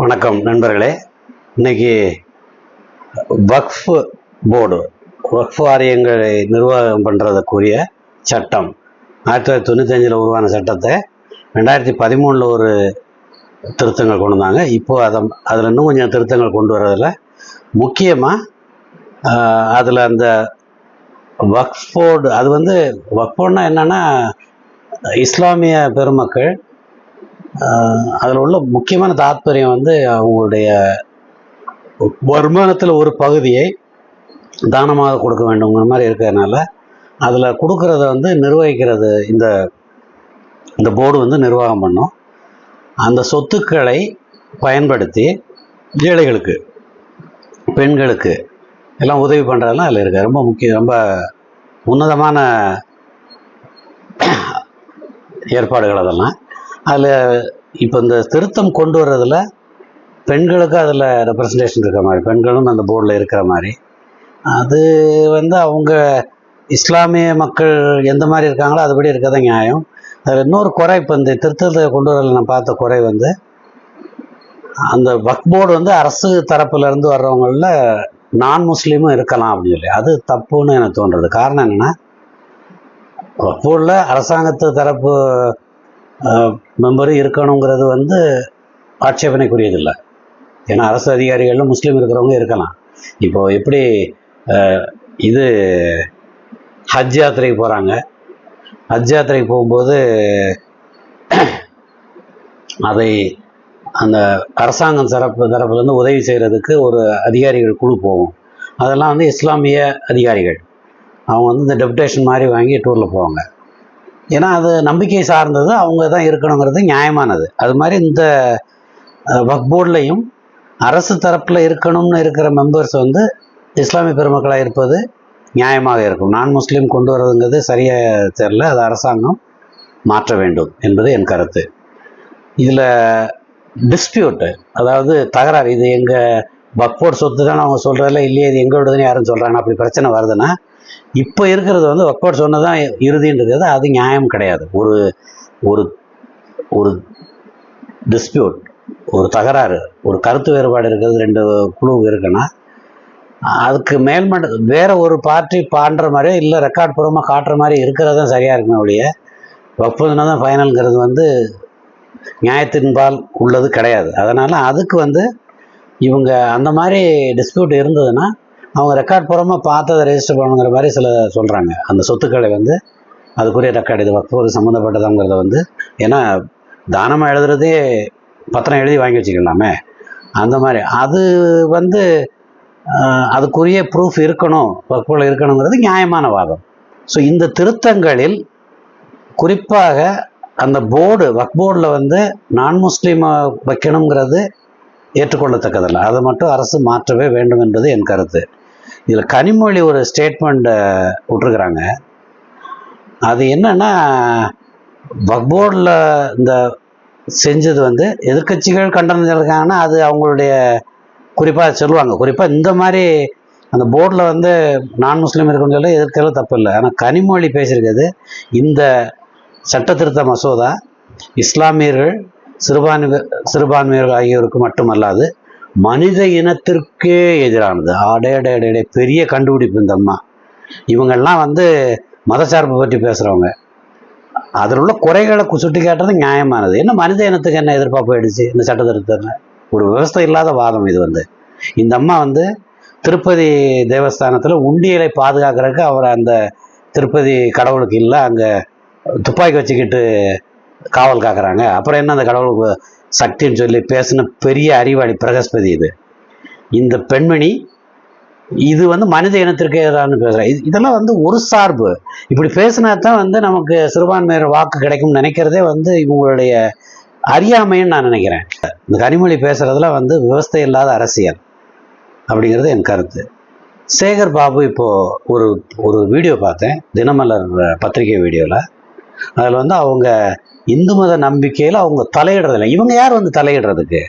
வணக்கம் நண்பர்களே. இன்னைக்கு வக்ஃப் போர்டு வக்ஃப் வாரியங்களை நிர்வாகம் பண்ணுறதுக்குரிய சட்டம். ஆயிரத்தி தொள்ளாயிரத்தி தொண்ணூத்தஞ்சில் உருவான சட்டத்தை ரெண்டாயிரத்தி பதிமூணில் ஒரு திருத்தங்கள் கொண்டு வந்தாங்க. இப்போது அதை அதில் இன்னும் கொஞ்சம் திருத்தங்கள் கொண்டு வர்றதில் முக்கியமாக அதில் அந்த வக்ஃப் போர்டு அது வந்து வக்ஃபோர்டுனா என்னென்னா இஸ்லாமிய பெருமக்கள் அதில் உள்ள முக்கியமான தாத்பரியம் வந்து அவங்களுடைய வருமானத்தில் ஒரு பகுதியை தானமாக கொடுக்க வேண்டுங்கிற மாதிரி இருக்கிறதுனால அதில் கொடுக்கறத வந்து நிர்வகிக்கிறது இந்த இந்த போர்டு வந்து நிர்வாகம் பண்ணும். அந்த சொத்துக்களை பயன்படுத்தி ஏழைகளுக்கு பெண்களுக்கு எல்லாம் உதவி பண்ணுறதெல்லாம் அதில் இருக்குது ரொம்ப முக்கியம் ரொம்ப உன்னதமான ஏற்பாடுகள் அதெல்லாம். அதில் இப்போ இந்த திருத்தம் கொண்டு வர்றதில் பெண்களுக்கும் அதில் ரெப்ரசன்டேஷன் இருக்கிற மாதிரி பெண்களும் அந்த போர்டில் இருக்கிற மாதிரி. அது வந்து அவங்க இஸ்லாமிய மக்கள் எந்த மாதிரி இருக்காங்களோ அதுபடி இருக்கதான் நியாயம். அதில் இன்னொரு குறை இப்போ இந்த திருத்தத்தை கொண்டு வரல நான் பார்த்த குறை வந்து அந்த வக் போர்டு வந்து அரசு தரப்புலருந்து வர்றவங்களில் நான் முஸ்லீமும் இருக்கலாம் அப்படின்னு சொல்லி. அது தப்புன்னு எனக்கு தோன்றுறது காரணம் என்னென்னா வக் போர்டில் அரசாங்கத்து தரப்பு மெம்பரும் இருக்கணுங்கிறது வந்து ஆட்சேபனைக்குரியதில்லை. ஏன்னா அரசு அதிகாரிகளில் முஸ்லீம் இருக்கிறவங்க இருக்கலாம். இப்போது எப்படி இது ஹஜ் யாத்திரைக்கு போகிறாங்க ஹஜ் யாத்திரைக்கு போகும்போது அதை அந்த அரசாங்கம் தரப்பு தரப்புலேருந்து உதவி செய்கிறதுக்கு ஒரு அதிகாரிகள் குழு போகும். அதெல்லாம் வந்து இஸ்லாமிய அதிகாரிகள். அவங்க வந்து இந்த டெபுடேஷன் மாதிரி வாங்கி டூரில் போவாங்க. ஏன்னா அது நம்பிக்கை சார்ந்தது அவங்க தான் இருக்கணுங்கிறது நியாயமானது. அது மாதிரி இந்த வக்போர்டிலையும் அரசு தரப்பில் இருக்கணும்னு இருக்கிற மெம்பர்ஸ் வந்து இஸ்லாமிய பெருமக்களாக இருப்பது நியாயமாக இருக்கும். நான் முஸ்லீம் கொண்டு வர்றதுங்கிறது சரியாக தெரில அது அரசாங்கம் மாற்ற வேண்டும் என்பது என் கருத்து. இதில் டிஸ்பியூட்டு அதாவது தகராறு இது எங்கள் வக்ஃபோர்ட் சொத்து தான் அவங்க சொல்கிறதில்ல இல்லையே இது எங்களோடதுன்னு யாரும் சொல்கிறாங்க அப்படி பிரச்சனை வருதுன்னா இப்போ இருக்கிறது வந்து வர்க்கவோட் சொன்னது தான் இறுதின்றது. அது நியாயம் கிடையாது. ஒரு ஒரு ஒரு டிஸ்பியூட் ஒரு தகராறு ஒரு கருத்து வேறுபாடு இருக்கிறது ரெண்டு குழு இருக்குன்னா அதுக்கு மேல்மட்ட வேற ஒரு பார்ட்டி பாடுற மாதிரியோ இல்லை ரெக்கார்ட் பூர்வமாக காட்டுற மாதிரி இருக்கிறது தான் சரியாக இருக்குமே ஒழிய வக்பதுனா தான் ஃபைனல்ங்கிறது வந்து நியாயத்தின்பால் உள்ளது கிடையாது. அதனால் அதுக்கு வந்து இவங்க அந்த மாதிரி டிஸ்பியூட் இருந்ததுன்னா அவங்க ரெக்கார்ட் பூர்வமாக பார்த்ததை ரெஜிஸ்டர் பண்ணுங்கிற மாதிரி சில சொல்கிறாங்க அந்த சொத்துக்களை வந்து அதுக்குரிய ரெக்கார்டு இது வக்ஃபோடு சம்மந்தப்பட்டதாங்கிறத வந்து ஏன்னா தானமாக எழுதுறதே பத்திரம் எழுதி வாங்கி வச்சுக்கலாமே. அந்த மாதிரி அது வந்து அதுக்குரிய ப்ரூஃப் இருக்கணும் வக்ஃபில் இருக்கணுங்கிறது நியாயமான வாதம். ஸோ இந்த திருத்தங்களில் குறிப்பாக அந்த போர்டு வக் போர்டில் வந்து நான் முஸ்லீமை வைக்கணுங்கிறது ஏற்றுக்கொள்ளத்தக்கதல்ல. அதை மட்டும் அரசு மாற்றவே வேண்டும் என்பது என் கருத்து. இதில் கனிமொழி ஒரு ஸ்டேட்மெண்ட்டை விட்டுருக்குறாங்க அது என்னன்னா வக்போர்டில் இந்த செஞ்சது வந்து எதிர்க்கட்சிகள் கண்டனம் இருக்காங்கன்னா அது அவங்களுடைய குறிப்பாக சொல்லுவாங்க. குறிப்பாக இந்த மாதிரி அந்த போர்டில் வந்து நான் முஸ்லீம் இருக்குன்னு சொல்லி எதிர்க்கிறது தப்பு இல்லை ஆனால் கனிமொழி பேசியிருக்கிறது இந்த சட்ட திருத்த மசோதா இஸ்லாமியர்கள் சிறுபான்மை சிறுபான்மையர்கள் ஆகியோருக்கு மட்டுமல்லாது மனித இனத்திற்கே எதிரானது. அடே அடே பெரிய கண்டுபிடிப்பு இந்த அம்மா. இவங்கெல்லாம் வந்து மதசார்பு பற்றி பேசுகிறவங்க அதில் உள்ள குறைகளை சுட்டி காட்டுறது நியாயமானது. என்ன மனித இனத்துக்கு என்ன எதிர்பார்ப்பு ஆயிடுச்சு இந்த சட்ட ஒரு விவசாயம் இல்லாத வாதம் இது வந்து. இந்த அம்மா வந்து திருப்பதி தேவஸ்தானத்தில் உண்டியலை பாதுகாக்கிறதுக்கு அவர் அந்த திருப்பதி கடவுளுக்கு இல்லை அங்கே துப்பாக்கி வச்சுக்கிட்டு காவல் காக்குறாங்க அப்புறம் என்ன அந்த கடவுளுக்கு சக்தின்னு சொல்லி பேசின பெரிய அறிவாளி பிரகஸ்பதி இது. இந்த பெண்மணி இது வந்து மனித இனத்திற்கு எதிரானு பேசுகிறேன் இது இதெல்லாம் வந்து ஒரு சார்பு. இப்படி பேசினா தான் வந்து நமக்கு சிறுபான்மையர் வாக்கு கிடைக்கும்னு நினைக்கிறதே வந்து இவங்களுடைய அறியாமைன்னு நான் நினைக்கிறேன். இந்த கனிமொழி பேசுறதுல வந்து விவஸ்தை இல்லாத அரசியல் அப்படிங்கிறது என் கருத்து. சேகர் பாபு இப்போது ஒரு ஒரு வீடியோ பார்த்தேன். தினமலர் பத்திரிகை வீடியோவில் அதில் வந்து அவங்க இந்து மத நம்பிக்கையில் அவங்க தலையிடுறதில்ல. இவங்க யார் வந்து தலையிடுறதுக்கு?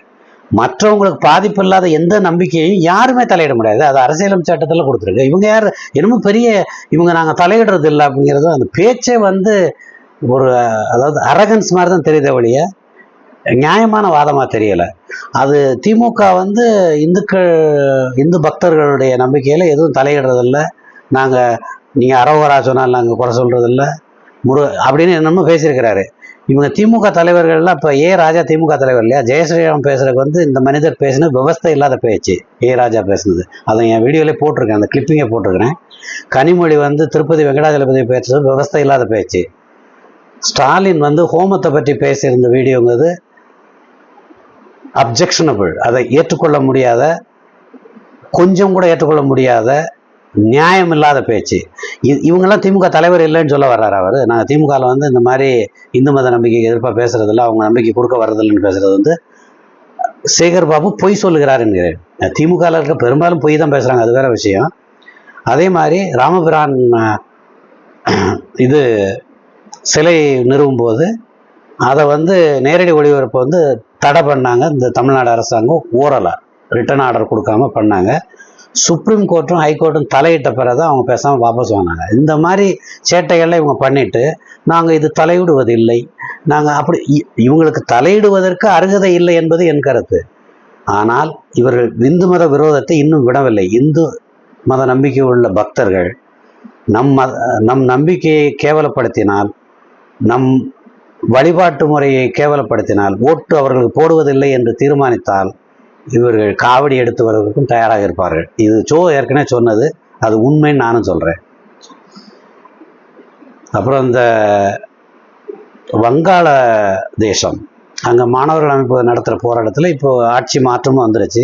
மற்றவங்களுக்கு பாதிப்பு இல்லாத எந்த நம்பிக்கையையும் யாருமே தலையிட முடியாது. அது அரசியலமைப்பு சட்டத்தில் கொடுத்துருக்கு. இவங்க யார்? என்னமோ பெரிய இவங்க நாங்கள் தலையிடுறது இல்லை அப்படிங்கிறது அந்த பேச்சே வந்து ஒரு அதாவது அரகன்ஸ் மாதிரி தான் தெரியுதே ஒழிய நியாயமான வாதமாக தெரியலை. அது திமுக வந்து இந்துக்கள் இந்து பக்தர்களுடைய நம்பிக்கையில் எதுவும் தலையிடுறதில்ல. நாங்கள் நீங்கள் அரோகரா சொன்னால் நாங்கள் குறை சொல்கிறதில்ல முரு அப்படின்னு என்னமோ பேசியிருக்கிறாரு. இவங்க திமுக தலைவர்கள்லாம் இப்போ ஏ ராஜா திமுக தலைவர் இல்லையா? ஜெயஸ்ரீராம் பேசுறதுக்கு வந்து இந்த மனிதர் பேசினது விவஸ்தை இல்லாத பேச்சு ஏ ராஜா பேசுனது. அதை என் வீடியோலே போட்டிருக்கேன் அந்த கிளிப்பிங்கே போட்டிருக்கிறேன். கனிமொழி வந்து திருப்பதி வெங்கடாஜலபதி பேசுறது விவஸ்தை இல்லாத பேச்சு. ஸ்டாலின் வந்து ஹோமத்தை பற்றி பேசியிருந்த வீடியோங்கிறது அப்ஜெக்ஷனபிள் அதை ஏற்றுக்கொள்ள முடியாத கொஞ்சம் கூட ஏற்றுக்கொள்ள முடியாத நியாயம் இல்லாத பேச்சு இவங்கெல்லாம் திமுக தலைவர் இல்லைன்னு சொல்ல வர்றாரு அவர். நாங்கள் திமுகவில் வந்து இந்த மாதிரி இந்து மத நம்பிக்கைக்கு எதிர்ப்பாக பேசுறதில்ல அவங்க நம்பிக்கை கொடுக்க வர்றதில்லைன்னு பேசுறது வந்து சேகர் பாபு பொய் சொல்லுகிறார் என்கிறேன். திமுகவில் இருக்க பெரும்பாலும் பொய் தான் பேசுகிறாங்க அது வேற விஷயம். அதே மாதிரி ராமபிரான் இது சிலை நிறுவும் போது அதை வந்து நேரடி ஒளிபரப்பு வந்து தடை பண்ணாங்க இந்த தமிழ்நாடு அரசாங்கம் ஓரலை. ரிட்டர்ன் ஆர்டர் கொடுக்காம பண்ணாங்க. சுப்ரீம் கோர்ட்டும் ஹைகோர்ட்டும் தலையிட்ட பிறகு அவங்க பேசாமல் வாபஸ் வாங்கினாங்க. இந்த மாதிரி சேட்டைகள்லாம் இவங்க பண்ணிட்டு நாங்கள் இது தலையிடுவதில்லை. நாங்கள் அப்படி இ- இவங்களுக்கு தலையிடுவதற்கு அருகதை இல்லை என்பது என் கருத்து. ஆனால் இவர்கள் இந்து மத விரோதத்தை இன்னும் விடவில்லை. இந்து மத நம்பிக்கை உள்ள பக்தர்கள் நம் மத நம் நம்பிக்கையை கேவலப்படுத்தினால் நம் வழிபாட்டு முறையை கேவலப்படுத்தினால் ஓட்டு அவர்களுக்கு போடுவதில்லை என்று தீர்மானித்தால் இவர்கள் காவடி எடுத்து வருவதற்கும் தயாராக இருப்பார்கள். இது சோ ஏற்கனவே சொன்னது அது உண்மைன்னு நானும் சொல்கிறேன் அப்புறம் இந்த வங்காள தேசம் அங்கே மாணவர்கள் அமைப்பு நடத்துகிற போராட்டத்தில் இப்போ ஆட்சி மாற்றமும் வந்துருச்சு.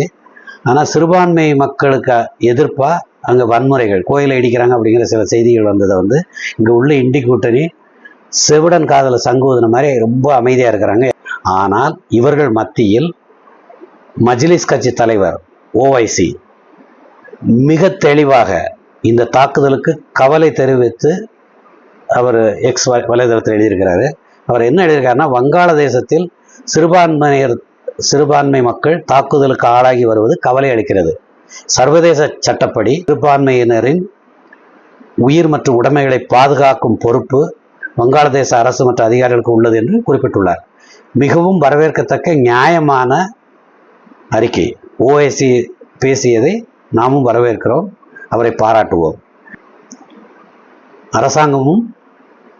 ஆனால் சிறுபான்மை மக்களுக்கு எதிர்ப்பாக அங்கே வன்முறைகள் கோயிலை இடிக்கிறாங்க அப்படிங்கிற சில செய்திகள் வந்ததை வந்து இங்கே உள்ள இண்டி கூட்டணி செவிடன் காதல சங்குவதுன மாதிரி ரொம்ப அமைதியாக இருக்கிறாங்க. ஆனால் இவர்கள் மத்தியில் மஜ்லிஸ் கட்சி தலைவர் ஓவைசி மிக தெளிவாக இந்த தாக்குதலுக்கு கவலை தெரிவித்து அவர் எக்ஸ் வலைதளத்தில் எழுதியிருக்கிறாரு. அவர் என்ன எழுதியிருக்காருன்னா வங்காளதேசத்தில் சிறுபான்மையினர் சிறுபான்மை மக்கள் தாக்குதலுக்கு ஆளாகி வருவது கவலை அளிக்கிறது. சர்வதேச சட்டப்படி சிறுபான்மையினரின் உயிர் மற்றும் உடைமைகளை பாதுகாக்கும் பொறுப்பு வங்காளதேச அரசு மற்றும் அதிகாரிகளுக்கு உள்ளது என்று குறிப்பிட்டுள்ளார். மிகவும் வரவேற்கத்தக்க நியாயமான அறிக்கை. ஓஎஸ்சி பேசியதை நாமும் வரவேற்கிறோம். அவரை பாராட்டுவோம். அரசாங்கமும்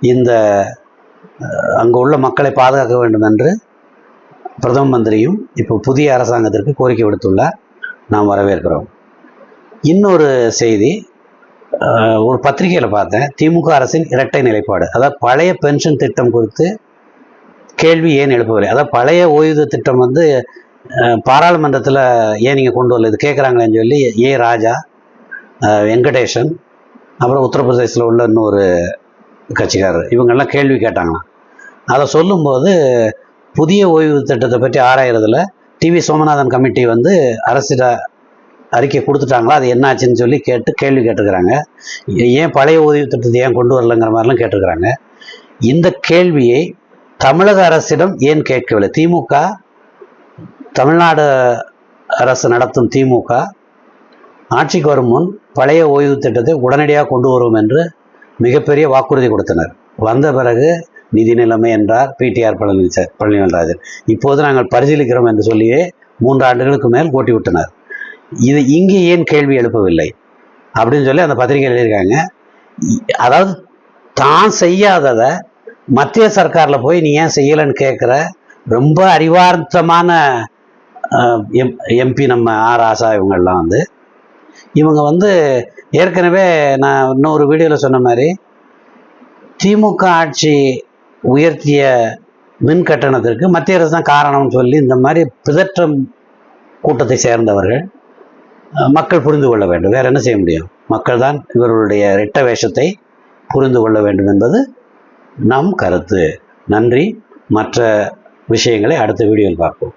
இந்த அங்கு உள்ள மக்களை பாதுகாக்க வேண்டும் என்று பிரதம மந்திரியும் இப்போ புதிய அரசாங்கத்திற்கு கோரிக்கை விடுத்துள்ளார். நாம் வரவேற்கிறோம். இன்னொரு செய்தி ஒரு பத்திரிகையில் பார்த்தேன். திமுக அரசின் இரட்டை நிலைப்பாடு. அதாவது பழைய பென்ஷன் திட்டம் குறித்து கேள்வி ஏன் எழுப்பவில்லை? அதாவது பழைய ஓய்வூதிய திட்டம் வந்து பாராளுமன்றத்தில் ஏன் நீங்கள் கொண்டு வரல? இது கேட்குறாங்களேன்னு சொல்லி ஏ ராஜா வெங்கடேசன் வெங்கடேஷன் அப்புறம் உத்தரப்பிரதேசத்தில் உள்ள இன்னொரு கட்சிக்காரர். இவங்கெல்லாம் கேள்வி கேட்டாங்களாம். அதை சொல்லும்போது புதிய ஓய்வு திட்டத்தை பற்றி ஆராயறதுல டிவி சோமநாதன் கமிட்டி வந்து அரசிட அறிக்கை கொடுத்துட்டாங்களா? அது என்னாச்சுன்னு சொல்லி கேட்டு கேள்வி கேட்டிருக்கிறாங்க. ஏன் பழைய ஓய்வு திட்டத்தை ஏன் கொண்டு வரலங்கிற மாதிரிலாம் கேட்டிருக்கிறாங்க. இந்த கேள்வியை தமிழக அரசிடம் ஏன் கேட்கவில்லை? திமுக தமிழ்நாடு அரசு நடத்தும் திமுக ஆட்சிக்கு வரும் முன் பழைய ஓய்வு திட்டத்தை உடனடியாக கொண்டு வருவோம் என்று மிகப்பெரிய வாக்குறுதி கொடுத்தனர். வந்த பிறகு நிதி நிலைமை என்றார் பிடிஆர் பழனிசா பழனிவேல்ராஜன். இப்போது நாங்கள் பரிசீலிக்கிறோம் என்று சொல்லியே மூன்று ஆண்டுகளுக்கு மேல் ஓட்டி விட்டனர். இது இங்கே ஏன் கேள்வி எழுப்பவில்லை? அப்படின்னு சொல்லி அந்த பத்திரிகை எழுதியிருக்காங்க. அதாவது தான் செய்யாததை மத்திய சர்க்காரில் போய் நீ ஏன் செய்யலைன்னு கேட்குற ரொம்ப அறிவார்த்தமான எம் எம்பி நம்ம ஆர் ஆசா இவங்கெல்லாம் வந்து. இவங்க வந்து ஏற்கனவே நான் இன்னொரு வீடியோவில் சொன்ன மாதிரி திமுக ஆட்சி உயர்த்திய மின் கட்டணத்திற்கு மத்திய அரசு தான் காரணம்னு சொல்லி இந்த மாதிரி பிதற்றம் கூட்டத்தை சேர்ந்தவர்கள் மக்கள் புரிந்து கொள்ள வேண்டும். வேற என்ன செய்ய முடியும்? மக்கள் தான் இவர்களுடைய ரெட்ட வேஷத்தை புரிந்து கொள்ள வேண்டும் என்பது நம் கருத்து. நன்றி. மற்ற விஷயங்களை அடுத்த வீடியோவில் பார்ப்போம்.